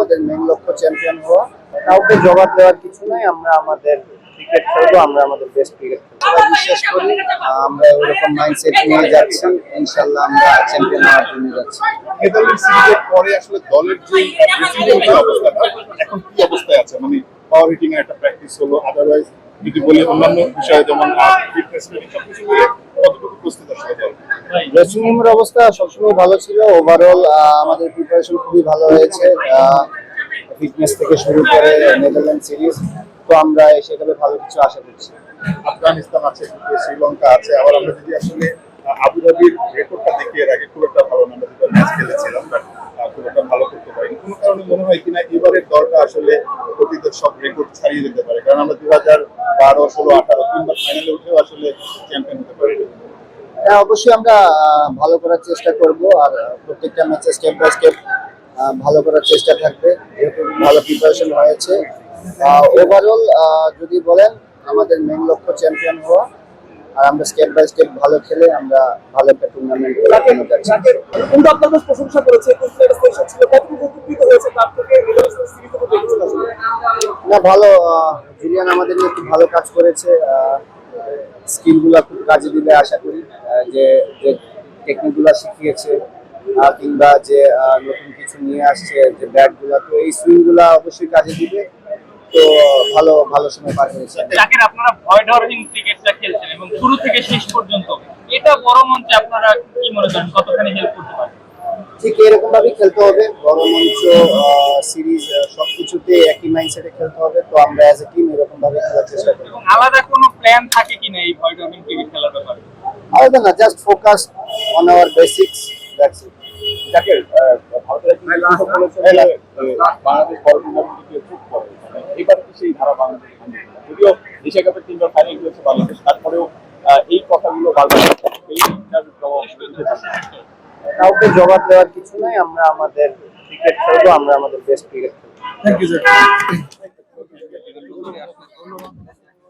আমাদের মেন লক্ষ্য চ্যাম্পিয়ন হওয়া। কাউকে জবাব দেওয়ার কিছু নাই, আমরা আমাদের ক্রিকেট খেলব, আমরা আমাদের বেস্ট ক্রিকেট খেলব। বিশ্বাস করি, আমরা ওরকম মাইন্ডসেট নিয়ে যাচ্ছি ইনশাল্লাহ আমরা চ্যাম্পিয়ন হওয়ার জন্য যাচ্ছি। নেদারল্যান্ড মানে অন্যান্য বিষয়ে, যেমন ড্রেসিং রুমের অবস্থা সবসময় ভালো ছিল। ওভারঅল আমাদের প্রিপারেশন খুবই ভালো হয়েছে। ফিটনেস থেকে শুরু করে নেদারল্যান্ড সিরিজ তো আমরা সেভাবে ভালো কিছু আশা করছি। আফগানিস্তান আছে শ্রীলঙ্কা আছে। আবার আমরা যদি আসলে আবুধাবির রেকর্ডটা দেখি এর আগে খুব একটা ভালো না, আমরা দুটো ম্যাচ খেলেছিলাম বাট খুব একটা ভালো করতে পারিনি। কোনো কারণে মনে হয় কিনা, এবারের দলটা আসলে অতীতের সব রেকর্ড ছাড়িয়ে যেতে পারে। কারণ আমরা দু হাজার বারো, ষোলো, আঠারো, তিনবার ফাইনালে উঠেও আসলে চ্যাম্পিয়ন হতে পারি হ্যাঁ অবশ্যই আমরা ভালো করার চেষ্টা করব আর প্রত্যেকটা ম্যাচে স্টেপ বাই স্টেপ ভালো করার চেষ্টা থাকবে। যেহেতু ভালো প্রিপারেশন হয়েছে। ওভারঅল যদি বলেন আমাদের মেন লক্ষ্য চ্যাম্পিয়ন হওয়া। আর আমরা স্টেপ বাই স্টেপ ভালো খেলে আমরা ভালো একটা টুর্নামেন্ট কিন্তু আপনার বেশ প্রশংসা করেছে? না ভালো জুলিয়ান আমাদের নিয়ে খুব ভালো কাজ করেছে। স্কিলগুলা খুব কাজে দিলে আশা করি যে যে টেকনিকগুলা শিখিয়েছে কিংবা যে নতুন কিছু নিয়ে আসছে যে ব্যাটগুলা তো এই সুইংগুলা অবশ্যই কাজে দিবে। তো ভালো ভালো সময় পার করেছে জাকির আপনারা ভয় ডরহীন ক্রিকেটটা খেলছেন এবং শুরু থেকে শেষ পর্যন্ত এটা বড় মঞ্চে আপনারা কি মনে করেন কতখানি হেল্প করতে পারে? ঠিক এরকম ভাবেই খেলতে হবে। বড় মঞ্চ সিরিজ সবকিছুতে একই মাইন্ডসেটে খেলতে হবে। তো আমরা অ্যাজ এ টিম এরকম ভাবে খেলার চেষ্টা করব। আলাদা কোনো প্ল্যান থাকে কিনা এই ভয় ডরহীন ক্রিকেট খেলার ব্যাপারে? আলাদা না just focus on our basics that's it যাকে ভারতের বাংলাদেশ খুব করে এবার কি সেই ধারা বাংলাদেশ যদিও এশিয়া কাপের তিনবার ফাইনাল খেলেছে বাংলাদেশ তারপরেও আহ, এই কথাগুলো বারবার জবাব দিতে পারছে না। কাউকে জবাব দেওয়ার কিছু নাই আমরা আমাদের ক্রিকেট খেলব আমরা আমাদের বেস্ট ক্রিকেট খেলব। Thank you sir